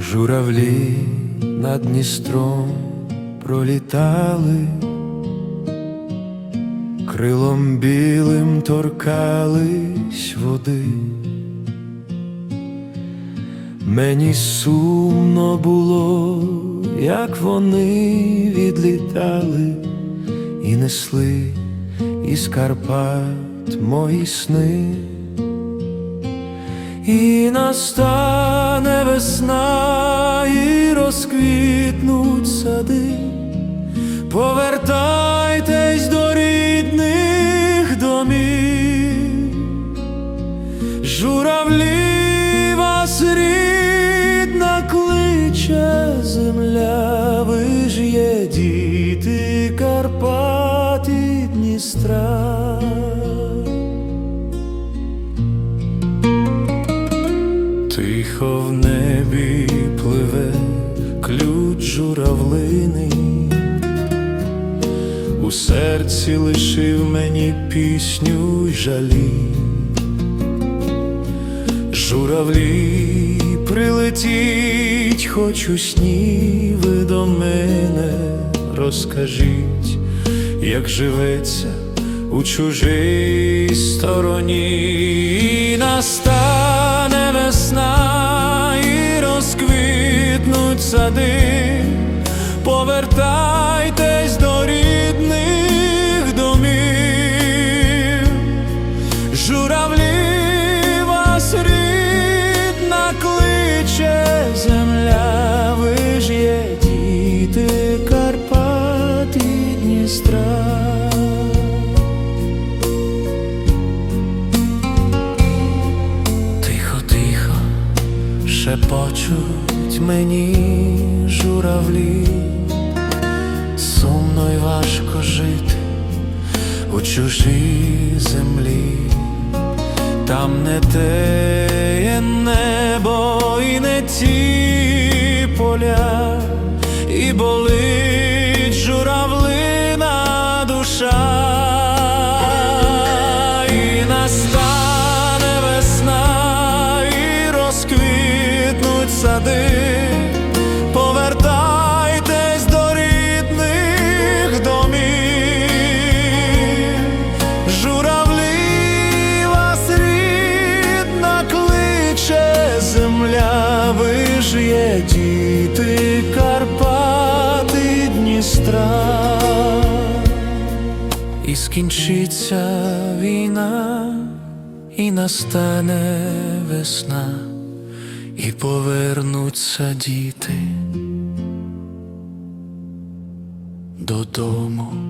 Журавлі над Дністром пролітали, крилом білим торкались води. Мені сумно було, як вони відлітали і несли із Карпат мої сни. І настане весна, і розквітнуть сади, повертайтесь до рідних домів, журавлі Тихо в небі пливе ключ журавлини, у серці лишив мені пісню й жалі. Журавлі прилетіть, хоч у сні ви до мене розкажіть, як живеться у чужій стороні, І Дністра. Тихо, тихо, шепочуть мені журавлі, сумно й важко жити у чужій землі, там не теє небо і не ті поля, і настане весна, і розквітнуть сади. Повертайтесь до рідних домів, журавлі вас кличе земля, ви ж є діти Карпат і Дністра. І скінчиться війна, і настане весна, і повернуться діти додому.